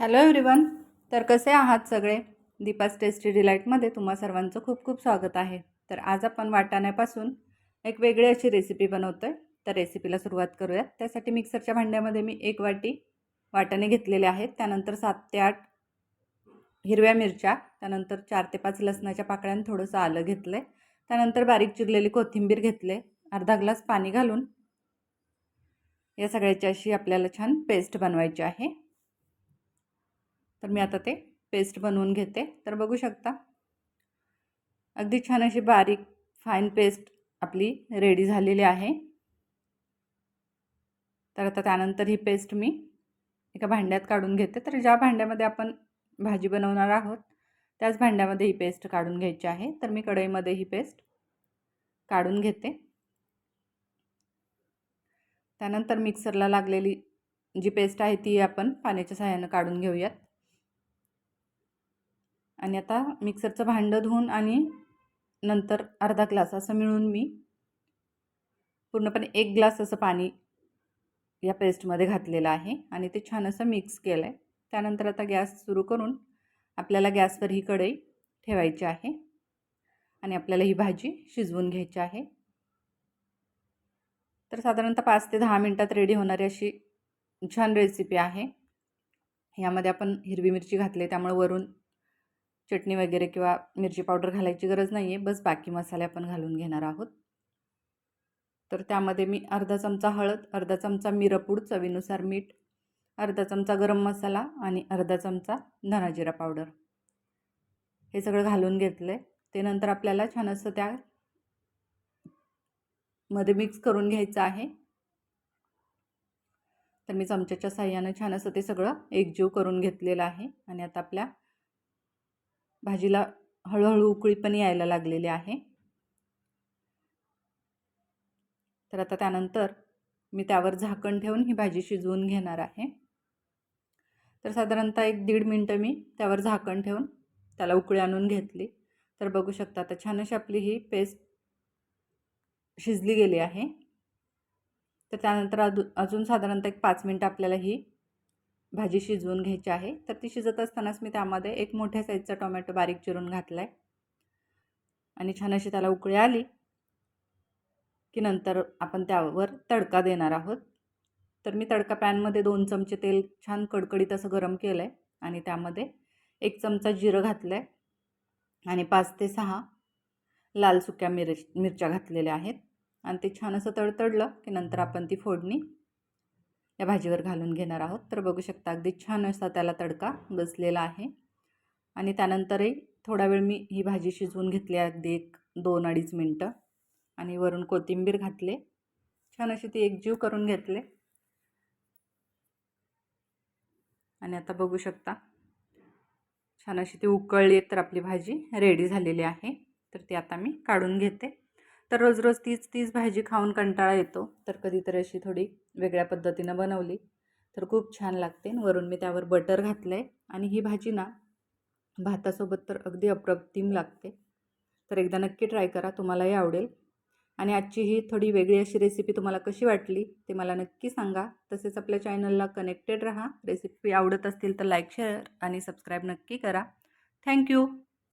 Hello everyone तर कसे आहात सगळे? दीपास टेस्टी डिलाईटमध्ये तुम्हा सर्वांचं खूप खूप स्वागत आहे. तर आज आपण वाटाण्यापासून एक वेगळी अशी रेसिपी बनवतो आहे तर रेसिपीला सुरुवात करूयात. त्यासाठी मिक्सरच्या भांड्यामध्ये मी एक वाटी वाटाणे घेतलेले आहेत. त्यानंतर सात ते आठ हिरव्या मिरच्या त्यानंतर चार ते पाच लसणाच्या पाकळ्यानं थोडंसं आलं घेतलं आहे त्यानंतर बारीक चिरलेली कोथिंबीर घेतले अर्धा ग्लास पाणी घालून. या सगळ्याची अशी आपल्याला छान पेस्ट बनवायची आहे. तर मी आता ते पेस्ट बनवून घेते. तर बघू शकता. अगदी छान अशी बारीक फाईन पेस्ट आपली रेडी झालेली आहे. तर आता त्यानंतर ही पेस्ट मी एका भांड्यात काढून घेते. तर ज्या भांड्यामध्ये आपण भाजी बनवणार आहोत त्याच भांड्यामध्ये ही पेस्ट काढून घ्यायची आहे. तर मी कढईमध्ये ही पेस्ट काढून घेते. त्यानंतर मिक्सरला लागलेली जी पेस्ट आहे ती आपण पाण्याच्या सहाय्यानं काढून घेऊयात. आणि आता मिक्सरचं भांडं धुवून आणि नंतर अर्धा ग्लास असं मिळून मी पूर्णपणे एक ग्लास असं पाणी या पेस्टमध्ये घातलेलं आहे आणि ते छान असं मिक्स केलं आहे त्यानंतर आता गॅस सुरू करून आपल्याला गॅसवर ही कढई ठेवायची आहे आणि आपल्याला ही भाजी शिजवून घ्यायची आहे. तर साधारणतः पाच ते दहा मिनटात रेडी होणारी अशी छान रेसिपी आहे. यामध्ये आपण हिरवी मिरची घातली त्यामुळे वरून चटणी वगैरे किंवा मिरची पावडर घालायची गरज नाही आहे बस बाकी मसाले आपण घालून घेणार आहोत. तर त्यामध्ये मी अर्धा चमचा हळद अर्धा चमचा मिरपूड चवीनुसार मीठ अर्धा चमचा गरम मसाला आणि अर्धा चमचा धनाजिरा पावडर. हे सगळं घालून घेतलं आहे ते नंतर आपल्याला छान असं त्या मध्ये मिक्स करून घ्यायचं आहे. तर मी चमच्याच्या साह्यानं छान असं ते सगळं एकजीव करून घेतलेलं आहे. आणि आता आपल्या भाजीला हळूहळू उकळी पण यायला लागलेली आहे. तर आता त्यानंतर मी त्यावर झाकण ठेवून ही भाजी शिजवून घेणार आहे. तर साधारणतः एक दीड मिनटं मी त्यावर झाकण ठेवून त्याला उकळी आणून घेतली. तर बघू शकता आता छान अशी आपली ही पेस्ट शिजली गेली आहे. तर त्यानंतर अजून अजून साधारणतः एक पाच मिनटं आपल्याला ही भाजी शिजवून घ्यायची आहे. तर ती शिजत असतानाच मी त्यामध्ये एक मोठ्या साईजचा टोमॅटो बारीक चिरून घातला आहे आणि छान अशी त्याला उकळी आली की नंतर आपण त्यावर तडका देणार आहोत. तर मी तडका पॅनमध्ये दोन चमचे तेल छान कडकडीत असं गरम केलं आहे आणि त्यामध्ये एक चमचा जिरं घातलं आहे आणि पाच ते सहा लाल सुक्या मिर मिरच्या घातलेल्या आहेत. आणि ते छान असं तडतडलं की नंतर आपण ती फोडणी या भाजीवर घालून घेणार आहोत. तर बघू शकता अगदी छान असा त्याला तडका बसलेला आहे. आणि त्यानंतरही थोडा वेळ मी ही भाजी शिजवून घेतली अगदी एक दोन अडीच मिनटं. आणि वरून कोथिंबीर घातले. छान अशी ती एकजीव करून घेतले. आणि आता बघू शकता छान अशी ती उकळली तर आपली भाजी रेडी झालेली आहे. तर ती आता मी काढून घेते. तर रोज रोज तीच तीच भाजी खाऊन कंटाळा येतो. तर कधीतरी अशी थोडी वेगळ्या पद्धतीनं बनवली. तर खूप छान लागते. वरून मी त्यावर बटर घातलं आहे आणि ही भाजी ना भातासोबत तर अगदी अप्रतिम लागते. तर एकदा नक्की ट्राय करा. तुम्हालाही आवडेल. आणि आजची ही थोडी वेगळी अशी रेसिपी तुम्हाला कशी वाटली ते मला नक्की सांगा. तसेच आपल्या चॅनलला कनेक्टेड राहा. रेसिपी आवडत असतील तर लाईक शेअर आणि सबस्क्राईब नक्की करा. थँक्यू!